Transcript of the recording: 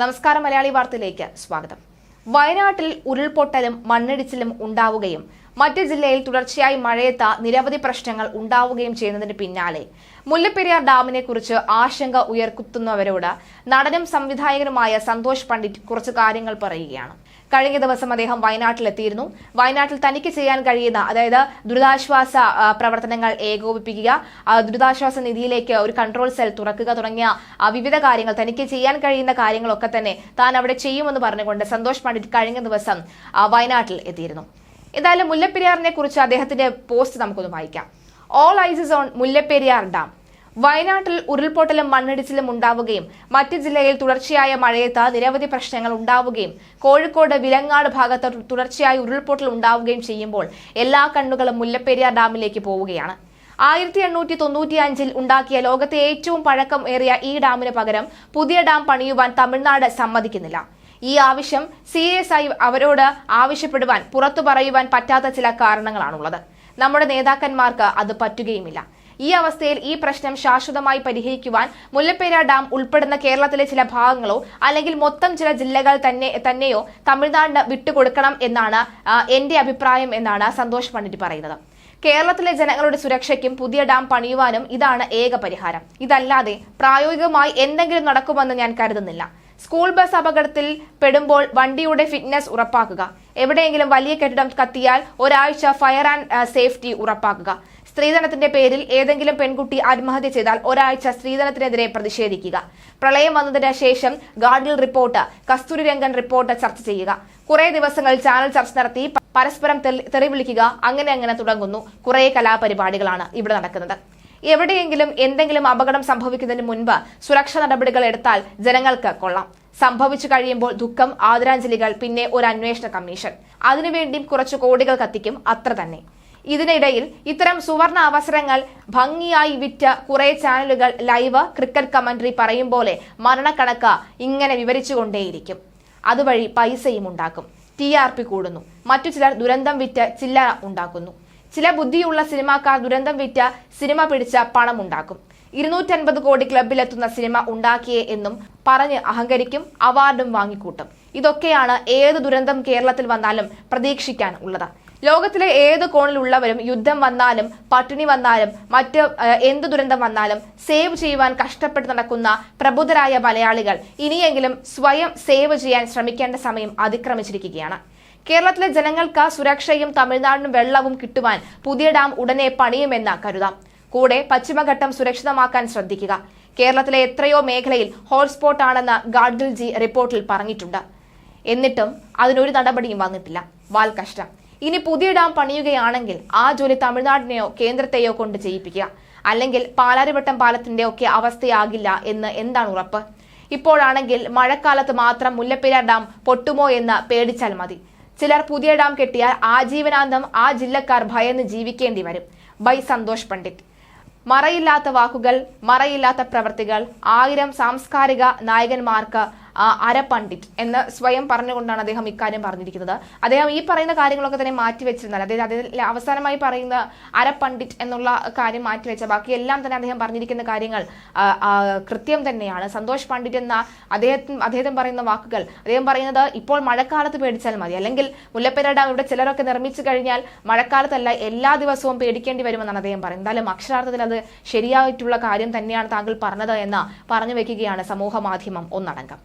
നമസ്കാരം മലയാളി വാർത്തയിലേക്ക് സ്വാഗതം. വയനാട്ടിൽ ഉരുൾപൊട്ടലും മണ്ണിടിച്ചിലും ഉണ്ടാവുകയും മറ്റ് ജില്ലയിൽ തുടർച്ചയായി മഴയെത്ത നിരവധി പ്രശ്നങ്ങൾ ഉണ്ടാവുകയും ചെയ്യുന്നതിന് പിന്നാലെ മുല്ലപ്പെരിയാർ ഡാമിനെ കുറിച്ച് ആശങ്ക ഉയർത്തുന്നവരോട് നടനും സംവിധായകനുമായ സന്തോഷ് പണ്ഡിറ്റ് കുറച്ച് കാര്യങ്ങൾ പറയുകയാണ്. കഴിഞ്ഞ ദിവസം അദ്ദേഹം വയനാട്ടിലെത്തിയിരുന്നു. വയനാട്ടിൽ തനിക്ക് ചെയ്യാൻ കഴിയുന്ന അതായത് ദുരിതാശ്വാസ പ്രവർത്തനങ്ങൾ ഏകോപിപ്പിക്കുക ദുരിതാശ്വാസ നിധിയിലേക്ക് ഒരു കൺട്രോൾ സെൽ തുറക്കുക തുടങ്ങിയ വിവിധ കാര്യങ്ങൾ തനിക്ക് ചെയ്യാൻ കഴിയുന്ന കാര്യങ്ങളൊക്കെ തന്നെ താൻ അവിടെ ചെയ്യുമെന്ന് പറഞ്ഞുകൊണ്ട് സന്തോഷ് പണ്ഡിറ്റ് കഴിഞ്ഞ ദിവസം വയനാട്ടിൽ എത്തിയിരുന്നു. എന്തായാലും മുല്ലപ്പെരിയാറിനെ കുറിച്ച് അദ്ദേഹത്തിന്റെ പോസ്റ്റ് നമുക്കൊന്ന് വായിക്കാം. All eyes on Mullaperiyar dam വയനാട്ടിൽ ഉരുൾപൊട്ടലും മണ്ണിടിച്ചിലും ഉണ്ടാവുകയും മറ്റ് ജില്ലയിൽ തുടർച്ചയായ മഴയത്ത് നിരവധി പ്രശ്നങ്ങൾ ഉണ്ടാവുകയും കോഴിക്കോട് വിലങ്ങാട് ഭാഗത്ത് തുടർച്ചയായി ഉരുൾപൊട്ടൽ ഉണ്ടാവുകയും ചെയ്യുമ്പോൾ എല്ലാ കണ്ണുകളും മുല്ലപ്പെരിയാർ ഡാമിലേക്ക് പോവുകയാണ്. ആയിരത്തി എണ്ണൂറ്റി തൊണ്ണൂറ്റി അഞ്ചിൽ ഉണ്ടാക്കിയ ലോകത്തെ ഏറ്റവും പഴക്കം ഏറിയ ഈ ഡാമിന് പകരം പുതിയ ഡാം പണിയുവാൻ തമിഴ്നാട് സമ്മതിക്കുന്നില്ല. ഈ ആവശ്യം സി എസ് ഐ അവരോട് ആവശ്യപ്പെടുവാൻ പുറത്തു പറയുവാൻ പറ്റാത്ത ചില കാരണങ്ങളാണുള്ളത്. നമ്മുടെ നേതാക്കന്മാർക്ക് അത് പറ്റുകയുമില്ല. ഈ അവസ്ഥയിൽ ഈ പ്രശ്നം ശാശ്വതമായി പരിഹരിക്കുവാൻ മുല്ലപ്പേര ഡാം ഉൾപ്പെടുന്ന കേരളത്തിലെ ചില ഭാഗങ്ങളോ അല്ലെങ്കിൽ മൊത്തം ചില ജില്ലകൾ തന്നെ തന്നെയോ തമിഴ്നാടിന് വിട്ടുകൊടുക്കണം എന്നാണ് എന്റെ അഭിപ്രായം എന്നാണ് സന്തോഷ് പണ്ഡിറ്റ് പറയുന്നത്. കേരളത്തിലെ ജനങ്ങളുടെ സുരക്ഷയ്ക്കും പുതിയ ഡാം പണിയുവാനും ഇതാണ് ഏക പരിഹാരം. ഇതല്ലാതെ പ്രായോഗികമായി എന്തെങ്കിലും നടക്കുമെന്ന് ഞാൻ കരുതുന്നില്ല. സ്കൂൾ ബസ് അപകടത്തിൽ പെടുമ്പോൾ വണ്ടിയുടെ ഫിറ്റ്നസ് ഉറപ്പാക്കുക. എവിടെയെങ്കിലും വലിയ കെട്ടിടം കത്തിയാൽ ഒരാഴ്ച ഫയർ ആൻഡ് സേഫ്റ്റി ഉറപ്പാക്കുക. സ്ത്രീധനത്തിന്റെ പേരിൽ ഏതെങ്കിലും പെൺകുട്ടി ആത്മഹത്യ ചെയ്താൽ ഒരാഴ്ച സ്ത്രീധനത്തിനെതിരെ പ്രതിഷേധിക്കുക. പ്രളയം വന്നതിന് ശേഷം Gadgil report Kasturirangan report ചർച്ച ചെയ്യുക. കുറെ ദിവസങ്ങൾ ചാനൽ ചർച്ച നടത്തി പരസ്പരം തെറിവിളിക്കുക അങ്ങനെ അങ്ങനെ തുടങ്ങുന്നു. കുറെ കലാപരിപാടികളാണ് ഇവിടെ നടക്കുന്നത്. എവിടെയെങ്കിലും എന്തെങ്കിലും അപകടം സംഭവിക്കുന്നതിന് മുൻപ് സുരക്ഷാ നടപടികൾ എടുത്താൽ ജനങ്ങൾക്ക് കൊള്ളാം. സംഭവിച്ചു കഴിയുമ്പോൾ ദുഃഖം ആദരാഞ്ജലികൾ പിന്നെ ഒരു അന്വേഷണ കമ്മീഷൻ. അതിനുവേണ്ടിയും കുറച്ച് കോടികൾ കത്തിക്കും അത്ര തന്നെ. ഇതിനിടയിൽ ഇത്തരം സുവർണ അവസരങ്ങൾ ഭംഗിയായി വിറ്റ കുറെ ചാനലുകൾ ലൈവ് ക്രിക്കറ്റ് കമന്ററി പറയും പോലെ മരണക്കണക്ക് ഇങ്ങനെ വിവരിച്ചുകൊണ്ടേയിരിക്കും. അതുവഴി പൈസയും ഉണ്ടാക്കും. ടി ആർ പി കൂടുന്നു. മറ്റു ചിലർ ദുരന്തം വിറ്റ് ചില്ലറ ഉണ്ടാക്കുന്നു. ചില ബുദ്ധിയുള്ള സിനിമാക്കാർ ദുരന്തം വിറ്റ സിനിമ പിടിച്ച പണം ഉണ്ടാക്കും. ഇരുന്നൂറ്റൻപത് കോടി ക്ലബിലെത്തുന്ന സിനിമ ഉണ്ടാക്കിയേ എന്നും പറഞ്ഞ് അഹങ്കരിക്കും അവാർഡും വാങ്ങിക്കൂട്ടും. ഇതൊക്കെയാണ് ഏത് ദുരന്തം കേരളത്തിൽ വന്നാലും പ്രതീക്ഷിക്കാൻ ഉള്ളത്. ലോകത്തിലെ ഏത് കോണിലുള്ളവരും യുദ്ധം വന്നാലും പട്ടിണി വന്നാലും മറ്റ് എന്ത് ദുരന്തം വന്നാലും സേവ് ചെയ്യുവാൻ കഷ്ടപ്പെട്ട് നടക്കുന്ന പ്രബുദ്ധരായ മലയാളികൾ ഇനിയെങ്കിലും സ്വയം സേവ് ചെയ്യാൻ ശ്രമിക്കേണ്ട സമയം അതിക്രമിച്ചിരിക്കുകയാണ്. കേരളത്തിലെ ജനങ്ങൾക്ക് സുരക്ഷയും തമിഴ്നാടിനും വെള്ളവും കിട്ടുവാൻ പുതിയ ഡാം ഉടനെ പണിയുമെന്ന് കരുതാം. കൂടെ പശ്ചിമഘട്ടം സുരക്ഷിതമാക്കാൻ ശ്രദ്ധിക്കുക. കേരളത്തിലെ എത്രയോ മേഖലയിൽ ഹോട്ട്സ്പോട്ട് ആണെന്ന് ഗാഡ്ഗിൽ ജി റിപ്പോർട്ടിൽ പറഞ്ഞിട്ടുണ്ട്. എന്നിട്ടും അതിനൊരു നടപടിയും വന്നിട്ടില്ല. വാൽ കഷ്ടം ഇനി പുതിയ ഡാം പണിയുകയാണെങ്കിൽ ആ ജോലി തമിഴ്നാടിനെയോ കേന്ദ്രത്തെയോ കൊണ്ട് ചെയ്യിപ്പിക്കുക. അല്ലെങ്കിൽ പാലാരിവട്ടം പാലത്തിന്റെ ഒക്കെ അവസ്ഥയാകില്ല എന്ന് എന്താണ് ഉറപ്പ്? ഇപ്പോഴാണെങ്കിൽ മഴക്കാലത്ത് മാത്രം മുല്ലപ്പെരിയാർ ഡാം പൊട്ടുമോ എന്ന് പേടിച്ചാൽ മതി. ചിലർ പുതിയ ഡാം കെട്ടിയാൽ ആജീവനാന്തം ആ ജില്ലക്കാർ ഭയന്ന് ജീവിക്കേണ്ടി വരും. ബൈ സന്തോഷ് പണ്ഡിറ്റ്. മറയില്ലാത്ത വാക്കുകൾ മറയില്ലാത്ത പ്രവർത്തികൾ ആയിരം സാംസ്കാരിക നായകന്മാർക്ക് ആ, അര പണ്ഡിറ്റ് എന്ന് സ്വയം പറഞ്ഞുകൊണ്ടാണ് അദ്ദേഹം ഇക്കാര്യം പറഞ്ഞിരിക്കുന്നത്. അദ്ദേഹം ഈ പറയുന്ന കാര്യങ്ങളൊക്കെ തന്നെ മാറ്റിവെച്ചിരുന്നാൽ അതായത് അതിൽ അവസാനമായി പറയുന്ന അര പണ്ഡിറ്റ് എന്നുള്ള കാര്യം മാറ്റിവെച്ച ബാക്കി എല്ലാം തന്നെ അദ്ദേഹം പറഞ്ഞിരിക്കുന്ന കാര്യങ്ങൾ കൃത്യം തന്നെയാണ്. സന്തോഷ് പണ്ഡിറ്റ് എന്ന അദ്ദേഹത്തിന് അദ്ദേഹം പറയുന്ന വാക്കുകൾ അദ്ദേഹം പറയുന്നത് ഇപ്പോൾ മഴക്കാലത്ത് പേടിച്ചാൽ മതി. അല്ലെങ്കിൽ മുല്ലപ്പെരിയാർ ഡാം ഇവിടെ ചിലരൊക്കെ നിർമ്മിച്ചു കഴിഞ്ഞാൽ മഴക്കാലത്തല്ല എല്ലാ ദിവസവും പേടിക്കേണ്ടി വരുമെന്നാണ് അദ്ദേഹം പറയുന്നത്. എന്തായാലും അക്ഷരാർത്ഥത്തിൽ അത് ശരിയായിട്ടുള്ള കാര്യം തന്നെയാണ് താങ്കൾ പറഞ്ഞത് എന്ന് പറഞ്ഞു വെക്കുകയാണ് സമൂഹ മാധ്യമം ഒന്നടങ്കം.